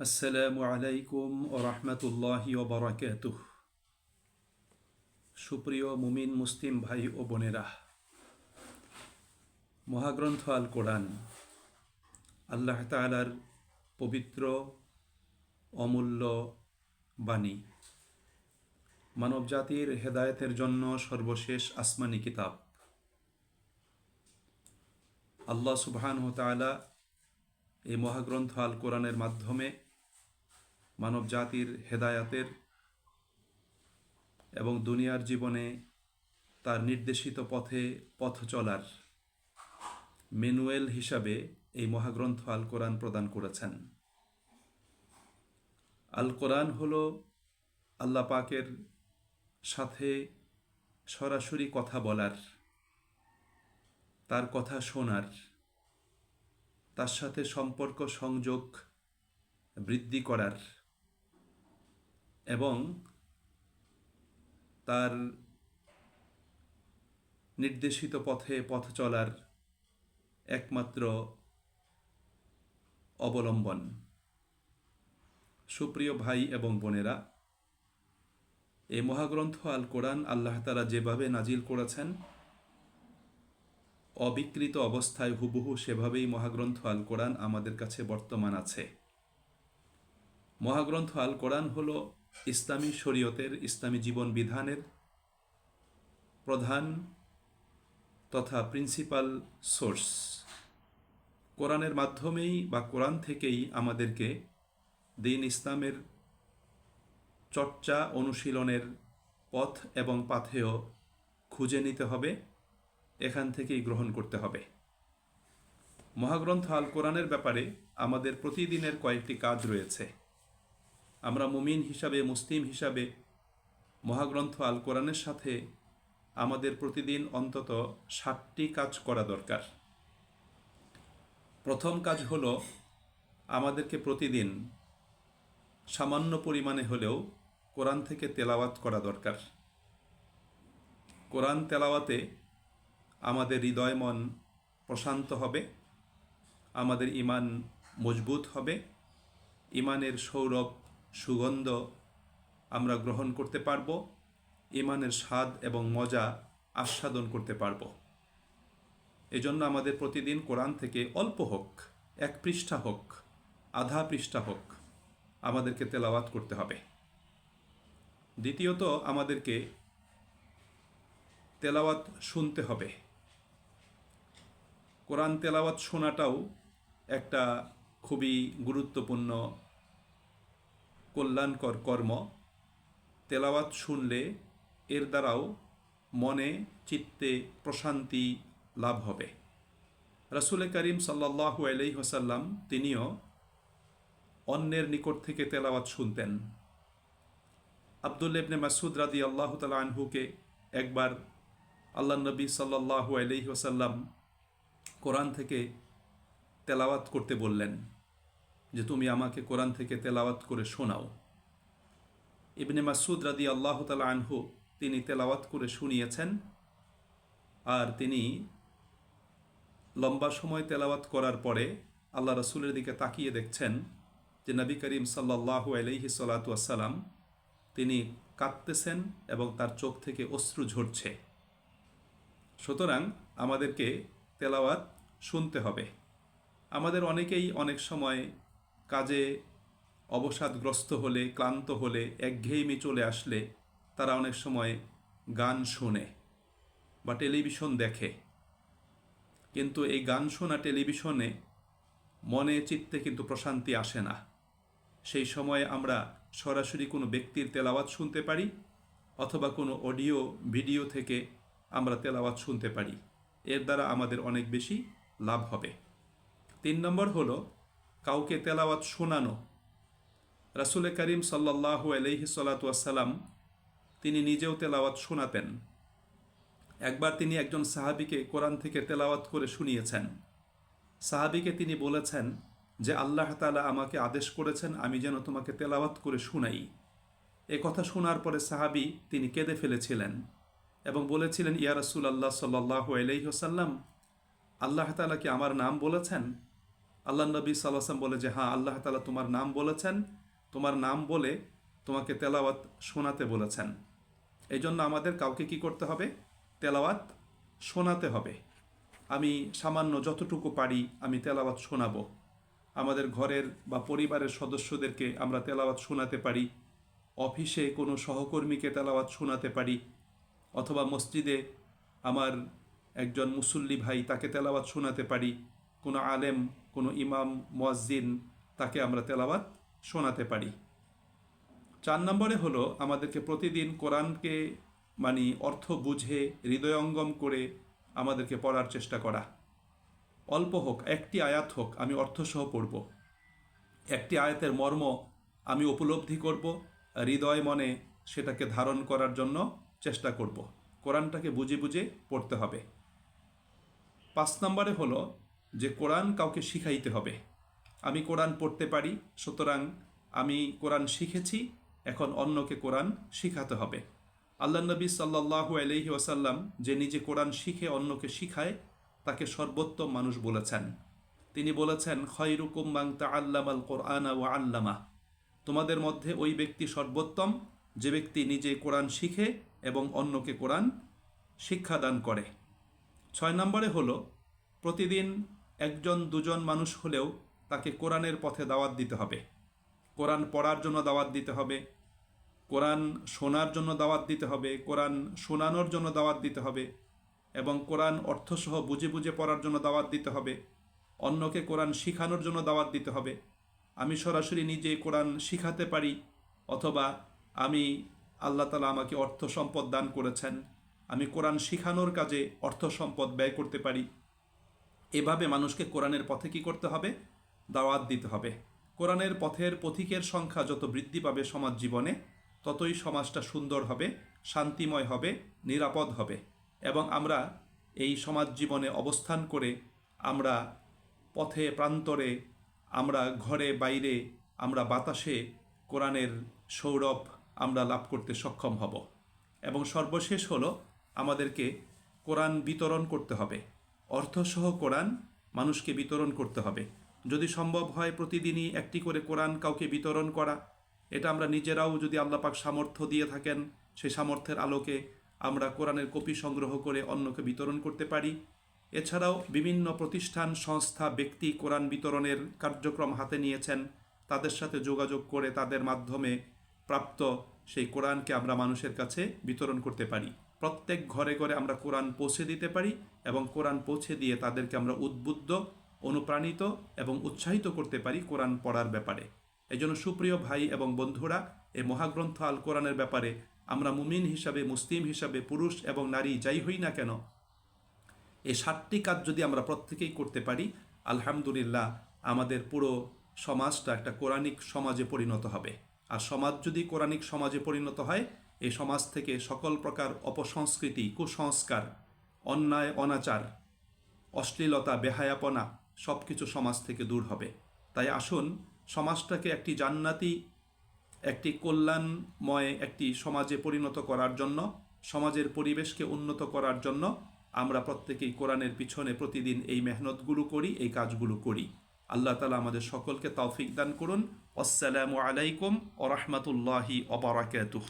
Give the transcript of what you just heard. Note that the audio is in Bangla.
আসসালামু আলাইকুম ও রহমতুল্লাহি ও বরাকাতুহ। সুপ্রিয় মুমিন মুসলিম ভাই ও বোনেরা, মহাগ্রন্থ আল কোরআন আল্লাহ তালার পবিত্র, অমূল্য বাণী। মানবজাতির হেদায়েতের জন্য সর্বশেষ আসমানি কিতাব। আল্লাহ সুবহান তাআলা এই মহাগ্রন্থ আল কোরআনের মাধ্যমে মানব জাতির হেদায়াতের এবং দুনিয়ার জীবনে তার নির্দেশিত পথে পথ চলার ম্যানুয়েল হিসাবে এই মহাগ্রন্থ আল কোরআন প্রদান করেছেন। আল কোরআন হল আল্লাহ পাকের সাথে সরাসরি কথা বলার, তার কথা শোনার, তার সাথে সম্পর্ক সংযোগ বৃদ্ধি করার এবং তার নির্দেশিত পথে পথ চলার একমাত্র অবলম্বন। সুপ্রিয় ভাই এবং বোনেরা, এই মহাগ্রন্থ আল কোরআন আল্লাহ তালা যেভাবে নাজিল করেছেন, অবিকৃত অবস্থায় হুবহু সেভাবেই মহাগ্রন্থ আল কোরআন আমাদের কাছে বর্তমান আছে। মহাগ্রন্থ আল কোরআন হল ইসলামী শরীয়তের ইসলামী জীবন বিধানের প্রধান তথা প্রিন্সিপাল সোর্স কোরআনের মাধ্যমেই বা কোরআন থেকেই আমাদেরকে দিন ইসলামের চর্চা অনুশীলনের পথ এবং পাথেয় খুঁজে নিতে হবে, এখান থেকেই গ্রহণ করতে হবে। মহাগ্রন্থ আল কোরআনের ব্যাপারে আমাদের প্রতিদিনের কয়েকটি কাজ রয়েছে। আমরা মুমিন হিসাবে, মুসলিম হিসাবে মহাগ্রন্থ আল কোরআনের সাথে আমাদের প্রতিদিন অন্তত ষাটটি কাজ করা দরকার। প্রথম কাজ হল আমাদেরকে প্রতিদিন সামান্য পরিমাণে হলেও কোরআন থেকে তেলাওয়াত করা দরকার। কোরআন তেলাওয়াতে আমাদের হৃদয়, মন প্রশান্ত হবে, আমাদের ইমান মজবুত হবে, ইমানের সৌরভ সুগন্ধ আমরা গ্রহণ করতে পারব ইমানের স্বাদ এবং মজা আস্বাদন করতে পারব। এজন্য আমাদের প্রতিদিন কোরআন থেকে অল্প হোক, এক পৃষ্ঠা হোক, আধা পৃষ্ঠা হোক, আমাদেরকে তেলাওয়াত করতে হবে। দ্বিতীয়ত, আমাদেরকে তেলাওয়াত শুনতে হবে। কোরআন তেলাওয়াত শোনাটাও একটা খুবই গুরুত্বপূর্ণ কল্যাণকর কর্ম, তেলাওয়াত শুনলে এর দ্বারাও মনে, চিত্তে প্রশান্তি লাভ হবে। রসুল করিম সাল্লাহু আলাই হোসাল্লাম তিনিও অন্যের নিকট থেকে তেলাওয়াত শুনতেন। আবদুল ইবনে মাসুদ রাদি আল্লাহ তালা আনহুকে একবার আল্লাহ নবী সাল্লাহু আলহি ওসাল্লাম কোরআন থেকে তেলাওয়াত করতে বললেন। যে তুমি আমাকে কোরআন থেকে তেলাওয়াত করে শোনাও। ইবনে মাসুদ রাদি আল্লাহ তালা আনহু তিনি তেলাওয়াত করে শুনিয়েছেন আর তিনি লম্বা সময় তেলাওয়াত করার পরে আল্লাহ রসুলের দিকে তাকিয়ে দেখছেন যে নবী করিম সাল্লাহু আলহি সাল্লাতাম তিনি কাঁদতেছেন এবং তার চোখ থেকে অশ্রু ঝরছে। সুতরাং আমাদেরকে তেলাওয়াত শুনতে হবে। আমাদের অনেকেই অনেক সময় কাজে অবসাদগ্রস্ত হলে, ক্লান্ত হলে, একঘেয়েমি চলে আসলে তারা অনেক সময় গান শোনে বা টেলিভিশন দেখে। কিন্তু এই গান শোনা টেলিভিশনে মনে, চিত্তে কিন্তু প্রশান্তি আসে না। সেই সময়ে আমরা সরাসরি কোনো ব্যক্তির তেলাওয়াত শুনতে পারি অথবা কোনো অডিও, ভিডিও থেকে আমরা তেলাওয়াত শুনতে পারি। এর দ্বারা আমাদের অনেক বেশি লাভ হবে। তিন নম্বর হলো কাউকে তেলাওয়াত শোনানো। রাসুল করিম সাল্লাহ আলহি সাল্লাতাম তিনি নিজেও তেলাওয়াত শোনাতেন। একবার তিনি একজন সাহাবিকে কোরআন থেকে তেলাওয়াত করে শুনিয়েছেন। সাহাবিকে তিনি বলেছেন যে, আল্লাহ তালা আমাকে আদেশ করেছেন আমি যেন তোমাকে তেলাওয়াত করে শুনাই। এ কথা শোনার পরে সাহাবি তিনি কেঁদে ফেলেছিলেন এবং বলেছিলেন, ইয়া রসুল আল্লাহ সাল্লাহ আলহিহসাল্লাম আল্লাহ তালা কি আমার নাম বলেছেন? আল্লাহ নবী সাল্লাম বলে যে হ্যাঁ আল্লাহ তালা তোমার নাম বলেছেন। তোমার নাম বলে তোমাকে তেলাওয়াত শোনাতে বলেছেন। এই জন্য আমাদের কাউকে কি করতে হবে? তেলাওয়াত শোনাতে হবে। আমি সামান্য যতটুকু পারি আমি তেলাওয়াত শোনাবো। আমাদের ঘরের বা পরিবারের সদস্যদেরকে আমরা তেলাওয়াত শোনাতে পারি। অফিসে কোনো সহকর্মীকে তেলাওয়াত শোনাতে পারি। অথবা মসজিদে আমার একজন মুসল্লি ভাই তাকে তেলাওয়াত শোনাতে পারি। কোনো আলেম কোনো ইমাম, মুয়াজ্জিন তাকে আমরা তেলাওয়াত শোনাতে পারি। চার নম্বরে হলো আমাদেরকে প্রতিদিন কোরআনকে মানে অর্থ বুঝে, হৃদয়ঙ্গম করে আমাদেরকে পড়ার চেষ্টা করা। অল্প হোক, একটি আয়াত হোক, আমি অর্থসহ পড়ব। একটি আয়াতের মর্ম আমি উপলব্ধি করব, হৃদয় মনে সেটাকে ধারণ করার জন্য চেষ্টা করব। কোরআনটাকে বুঝে বুঝে পড়তে হবে। পাঁচ নম্বরে হলো যে কোরআন কাউকে শিখাইতে হবে। আমি কোরআন পড়তে পারি, সুতরাং আমি কোরআন শিখেছি, এখন অন্যকে কোরআন শিখাতে হবে। আল্লাহ নবী সাল্লাহু আলহি ওয়াসাল্লাম যে নিজে কোরআন শিখে অন্যকে শিখায়, তাকে সর্বোত্তম মানুষ বলেছেন। তিনি বলেছেন, খয়রুকুম তা আল্লামাল কোরআনা ও আল্লামা। তোমাদের মধ্যে ওই ব্যক্তি সর্বোত্তম, যে ব্যক্তি নিজে কোরআন শিখে এবং অন্যকে কোরআন শিক্ষাদান করে। ছয় নম্বরে হলো, প্রতিদিন একজন দুজন মানুষ হলেও তাকে কোরআনের পথে দাওয়াত দিতে হবে। কোরআন পড়ার জন্য দাওয়াত দিতে হবে। কোরআন শোনার জন্য দাওয়াত দিতে হবে। কোরআন শোনানোর জন্য দাওয়াত দিতে হবে। এবং কোরআন অর্থসহ বুঝে বুঝে পড়ার জন্য দাওয়াত দিতে হবে। অন্যকে কোরআন শিখানোর জন্য দাওয়াত দিতে হবে। আমি সরাসরি নিজে কোরআন শিখাতে পারি অথবা আমি আল্লাহ তালা আমাকে অর্থ সম্পদ দান করেছেন। আমি কোরআন শিখানোর কাজে অর্থ সম্পদ ব্যয় করতে পারি। এভাবে মানুষকে কোরআনের পথে কি করতে হবে? দাওয়াত দিতে হবে। কোরআনের পথের পথিকের সংখ্যা যত বৃদ্ধি পাবে সমাজ জীবনে, ততই সমাজটা সুন্দর হবে, শান্তিময় হবে, নিরাপদ হবে। এবং আমরা এই সমাজ জীবনে অবস্থান করে আমরা পথে প্রান্তরে, আমরা ঘরে বাইরে, আমরা বাতাসে কোরআনের সৌরভ আমরা লাভ করতে সক্ষম হব। এবং সর্বশেষ হলো আমাদেরকে কোরআন বিতরণ করতে হবে। অর্থসহ কোরআন মানুষকে বিতরণ করতে হবে। যদি সম্ভব হয় প্রতিদিনই একটি করে কোরআন কাউকে বিতরণ করা, এটা আমরা নিজেরাও যদি আল্লাপাক সামর্থ্য দিয়ে থাকেন, সেই সামর্থ্যের আলোকে আমরা কোরআনের কপি সংগ্রহ করে অন্যকে বিতরণ করতে পারি। এছাড়াও বিভিন্ন প্রতিষ্ঠান, সংস্থা, ব্যক্তি কোরআন বিতরণের কার্যক্রম হাতে নিয়েছেন। তাদের সাথে যোগাযোগ করে তাদের মাধ্যমে প্রাপ্ত সেই কোরআনকে আমরা মানুষের কাছে বিতরণ করতে পারি। প্রত্যেক ঘরে ঘরে আমরা কোরআন পৌঁছে দিতে পারি এবং কোরআন পৌঁছে দিয়ে তাদেরকে আমরা উদ্বুদ্ধ, অনুপ্রাণিত এবং উৎসাহিত করতে পারি কোরআন পড়ার ব্যাপারে। এই জন্য সুপ্রিয় ভাই এবং বন্ধুরা, এই মহাগ্রন্থ আল কোরআনের ব্যাপারে আমরা মুমিন হিসাবে, মুসলিম হিসাবে, পুরুষ এবং নারী যাই হই না কেন এই সাতটি কাজ যদি আমরা প্রত্যেকেই করতে পারি, আলহামদুলিল্লাহ আমাদের পুরো সমাজটা একটা কোরআনিক সমাজে পরিণত হবে। আর সমাজ যদি কোরআনিক সমাজে পরিণত হয় এই সমাজ থেকে সকল প্রকার অপসংস্কৃতি, কুসংস্কার, অন্যায়, অনাচার, অশ্লীলতা, বেহায়াপনা সব কিছু সমাজ থেকে দূর হবে। তাই আসুন, সমাজটাকে একটি জান্নাতি, একটি কল্যাণময়, একটি সমাজে পরিণত করার জন্য, সমাজের পরিবেশকে উন্নত করার জন্য আমরা প্রত্যেকেই কোরআনের পিছনে প্রতিদিন এই মেহনতগুলো করি, এই কাজগুলো করি। আল্লাহ তালা আমাদের সকলকে তৌফিক দান করুন। আসসালামু আলাইকুম ও রহমতুল্লাহি অবরাকাতুহ